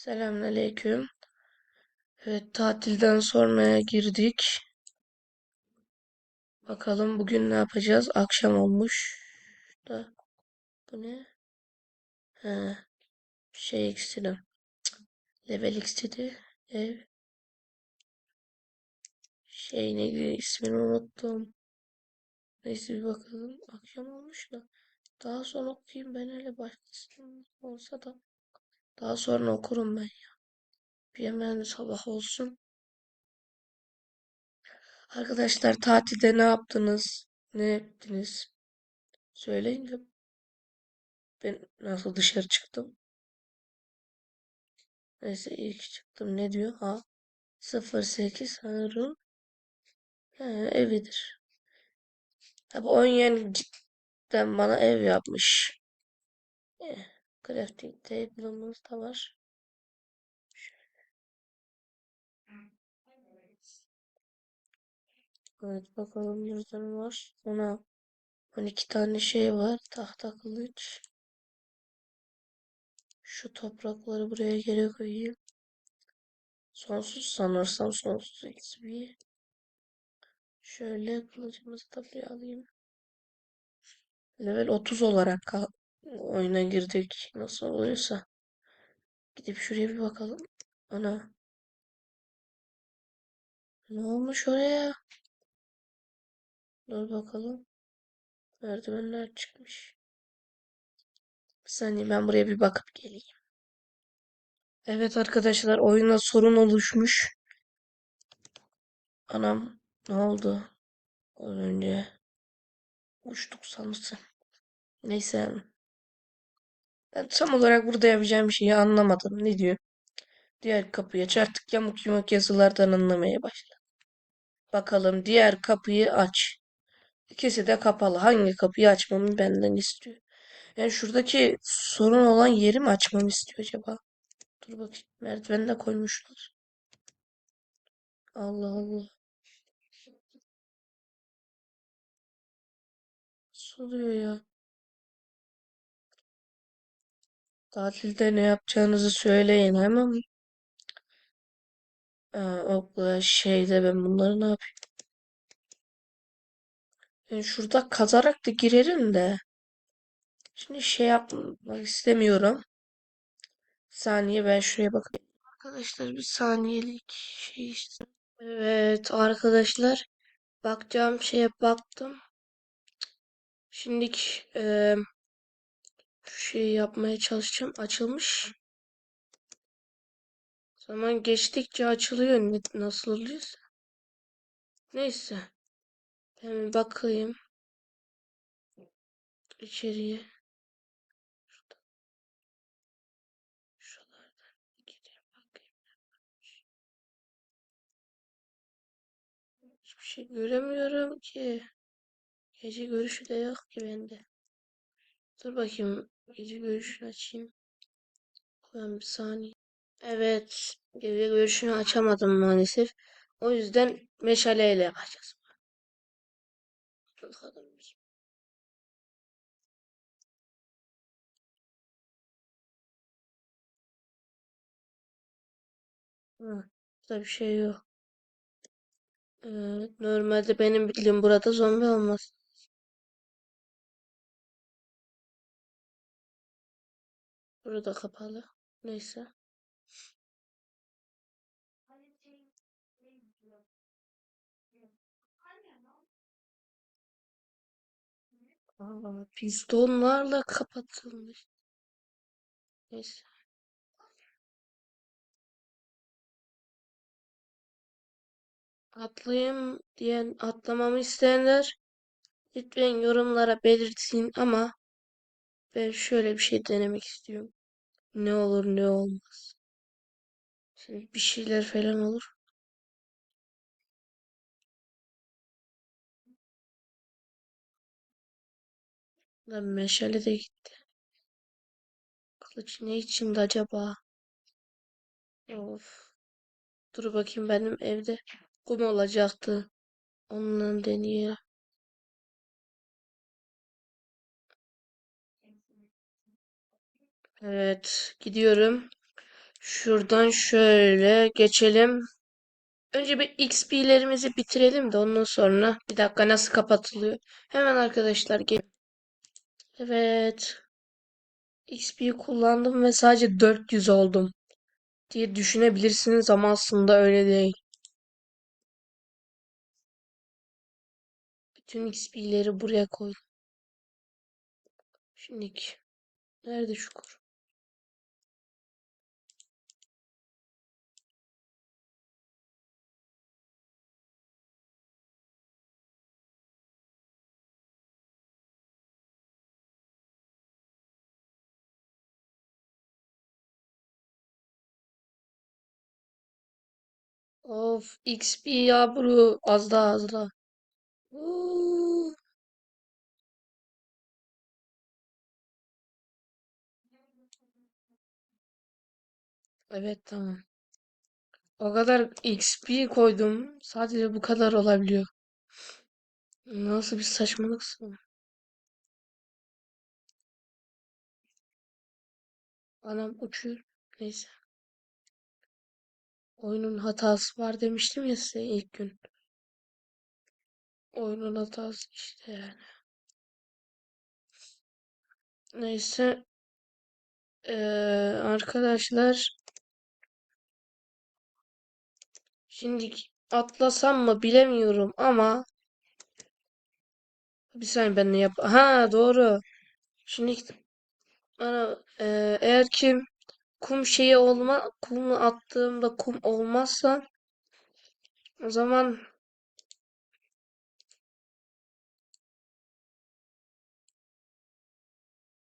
Selamünaleyküm. Evet, tatilden sonra girdik. Bakalım bugün ne yapacağız? Akşam olmuş da. Bu ne? He, şey iksiri. Level iksiri. Ev. Şey neydi? ismini unuttum. Neyse bir bakalım. Akşam olmuş da. Daha sonra okuyayım ben hele başkasının olsa da. Daha sonra okurum ben ya. Bir hemen sabah olsun. Arkadaşlar tatilde ne yaptınız? Ne ettiniz? Söyleyin de ben nasıl dışarı çıktım. Neyse ilk çıktım. Ne diyor? Ha 08 sanırım. He, evidir. Tabi oynayan cidden bana ev yapmış. Eh, crafting table'ımız da var. Evet bakalım ne var. Ona 12 tane şey var. Tahta kılıç. Şu toprakları buraya geri koyayım. Sonsuz sanırsam sonsuz XP. Şöyle kılıcımızı da buraya alayım. Level 30 olarak oyuna girdik. Nasıl oluyorsa. Gidip şuraya bir bakalım. Ana. Ne olmuş oraya? Dur bakalım. Merdivenler çıkmış. Bir saniye ben buraya bir bakıp geleyim. Evet arkadaşlar oyuna sorun oluşmuş. Anam ne oldu? Az önce uçtuk sanırsam. Neyse. Ben tam olarak burada yapacağım şeyi anlamadım. Ne diyor? Diğer kapıyı aç. Artık yamuk yumuk yazılardan anlamaya başladım. Bakalım diğer kapıyı aç. İkisi de kapalı. Hangi kapıyı açmamı benden istiyor? Yani şuradaki sorun olan yeri mi açmamı istiyor acaba? Dur bakayım. Merdiven de koymuşlar. Allah Allah. Nasıl ya? Tatilde ne yapacağınızı söyleyin hemen. Okla şeyde ben bunları ne yapayım? Yani şurada kazarak da girerim de. Şimdi şey yapmak istemiyorum. Bir saniye ben şuraya bakayım. Arkadaşlar bir saniyelik şey işte. Evet arkadaşlar. Bakacağım şeye baktım. Şimdilik eee şu şeyi yapmaya çalışacağım. Açılmış. Zaman geçtikçe açılıyor. Nasıl oluyorsa. Neyse. Ben bir bakayım. içeriye. Hiçbir şey göremiyorum ki. Gece görüşü de yok ki bende. Dur bakayım. Gece görüşünü açayım. Ben bir saniye. Evet. Gece görüşünü açamadım maalesef. O yüzden meşaleyle yapacağız. Bakalım. Hı, burada bir şey yok. Evet, normalde benim bildiğim burada zombi olmaz. Burada kapalı. Neyse. Aa, pistonlarla kapatılmış. Neyse. Atlayayım diyen atlamamı isteyenler lütfen yorumlara belirtin ama ben şöyle bir şey denemek istiyorum. Ne olur ne olmaz. Şimdi bir şeyler falan olur. Lan meşale de gitti. Kılıç ne içindi acaba? Of. Dur bakayım benim evde kum olacaktı. Onunla deneye. Evet, gidiyorum. Şuradan şöyle geçelim. Önce bir XP'lerimizi bitirelim de ondan sonra bir dakika nasıl kapatılıyor? Hemen arkadaşlar gel. Evet. XP'yi kullandım ve sadece 400 oldum diye düşünebilirsiniz ama aslında öyle değil. Bütün XP'leri buraya koydum. Şimdi nerede şu kur? Of XP ya bro az daha az daha. Uuu. Evet tamam. O kadar XP koydum. Sadece bu kadar olabiliyor. Nasıl bir saçmalıksa. Anam uçuyor. Neyse. Oyunun hatası var demiştim ya size ilk gün. Oyunun hatası işte yani. Neyse. Ee, arkadaşlar. Şimdi atlasam mı bilemiyorum ama bir saniye ben ne yap? Ha doğru. Şimdi ana, e, eğer ki kum şeyi olma kum attığımda kum olmazsa o zaman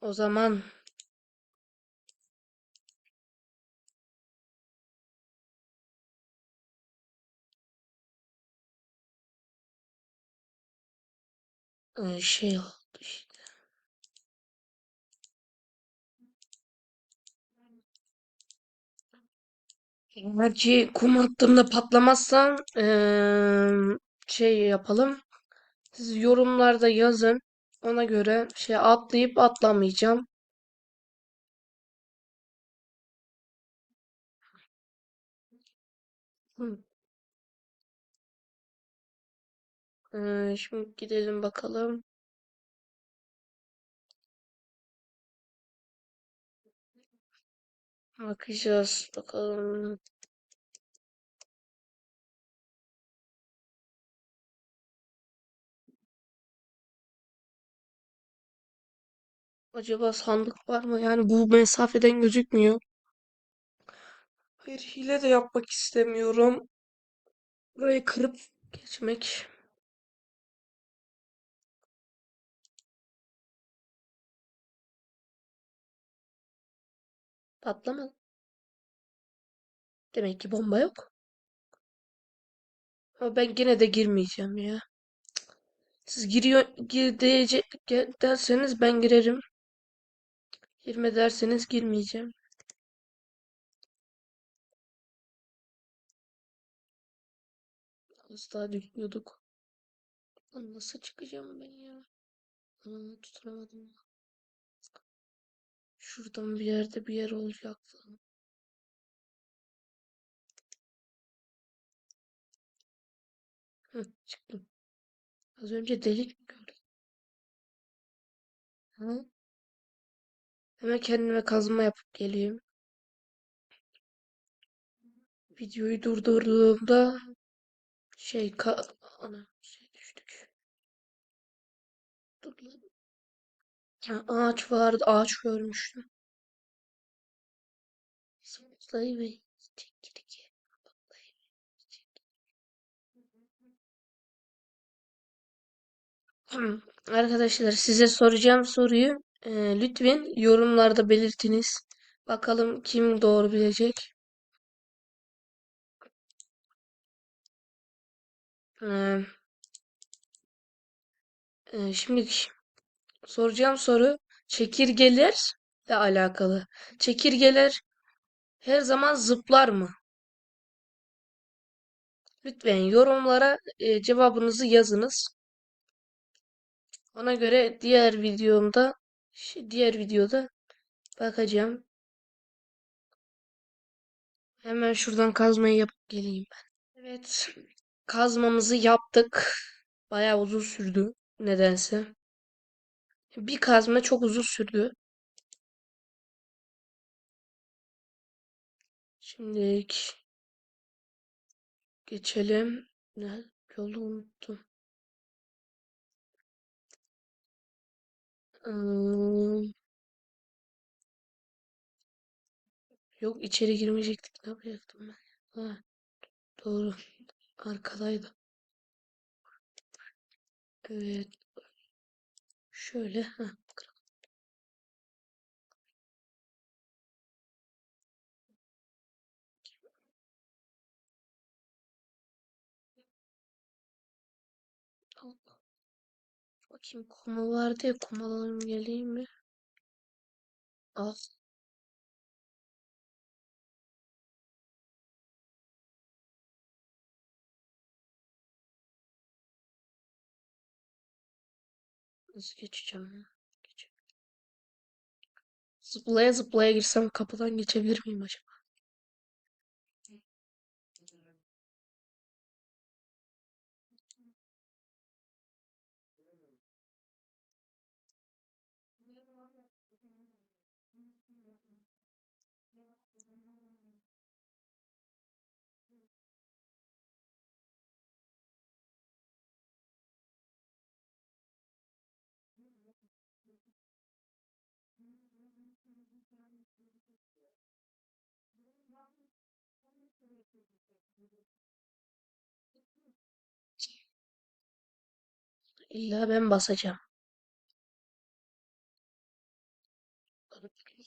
o zaman e, şey Eğer ki kum attığımda patlamazsa eee, şey yapalım. Siz yorumlarda yazın. Ona göre şey atlayıp atlamayacağım. Hı. Ee, şimdi gidelim bakalım. Bakacağız bakalım. Acaba sandık var mı? Yani bu mesafeden gözükmüyor. Hayır hile de yapmak istemiyorum. Burayı kırıp geçmek. Patlamadı. Demek ki bomba yok. Ama ben gene de girmeyeceğim ya. Siz giriyor gir diyecek derseniz ben girerim. Girme derseniz girmeyeceğim. Az daha düşüyorduk. Nasıl çıkacağım ben ya? Aa, tutunamadım. Şuradan bir yerde bir yer olacaktı. Hı, çıktım. Az önce delik gördüm. Hı? Hemen kendime kazma yapıp geleyim. Videoyu durdurduğumda şey ka ana şey düştük. Dur lan. Ağaç vardı. Ağaç görmüştüm. Zıplayı ve çekirge. Arkadaşlar size soracağım soruyu e, lütfen yorumlarda belirtiniz. Bakalım kim doğru bilecek. Ee, e, şimdi soracağım soru çekirgelerle alakalı. Çekirgeler her zaman zıplar mı? Lütfen yorumlara e, cevabınızı yazınız. Ona göre diğer videomda diğer videoda bakacağım. Hemen şuradan kazmayı yapıp geleyim ben. Evet. Kazmamızı yaptık. Bayağı uzun sürdü. Nedense. Bir kazma çok uzun sürdü. Şimdi geçelim. Ne? Yolu unuttum. Hmm. Yok içeri girmeyecektik. Ne yapacaktım ben? Ha, doğru. Arkadaydı. Evet. Şöyle. Ha. Bakayım kuma vardı ya kumalarım geleyim mi? Al. Nasıl geçeceğim ya? Geç. Zıplaya zıplaya girsem kapıdan geçebilir miyim acaba? İlla ben basacağım.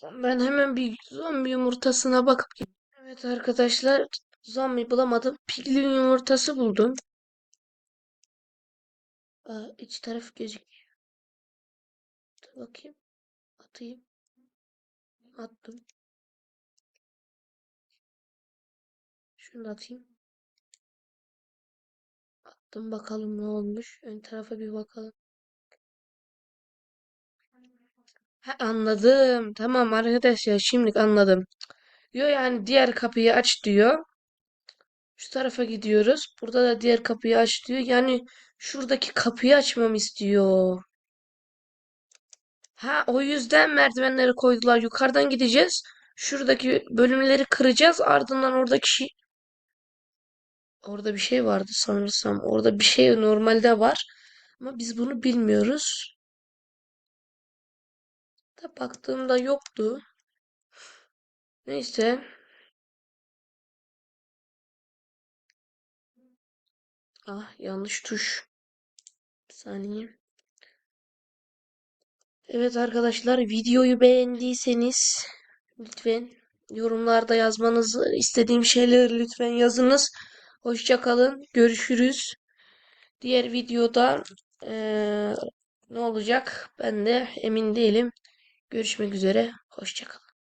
Ben hemen bir zombi yumurtasına bakıp. Evet arkadaşlar zombi bulamadım. Piglin yumurtası buldum. Aa, iç taraf gözüküyor. Dur bakayım. Atayım. Attım. Şunu da atayım. Attım bakalım ne olmuş. Ön tarafa bir bakalım. Ha, anladım. Tamam arkadaşlar şimdi anladım. Diyor yani diğer kapıyı aç diyor. Şu tarafa gidiyoruz. Burada da diğer kapıyı aç diyor. Yani şuradaki kapıyı açmamı istiyor. Ha o yüzden merdivenleri koydular. Yukarıdan gideceğiz. Şuradaki bölümleri kıracağız. Ardından oradaki. Orada bir şey vardı sanırsam. Orada bir şey normalde var. Ama biz bunu bilmiyoruz. Da baktığımda yoktu. Neyse. Ah yanlış tuş. Bir saniye. Evet arkadaşlar videoyu beğendiyseniz lütfen yorumlarda yazmanızı istediğim şeyleri lütfen yazınız. Hoşça kalın. Görüşürüz. Diğer videoda eee, ne olacak ben de emin değilim. Görüşmek üzere. Hoşça kalın.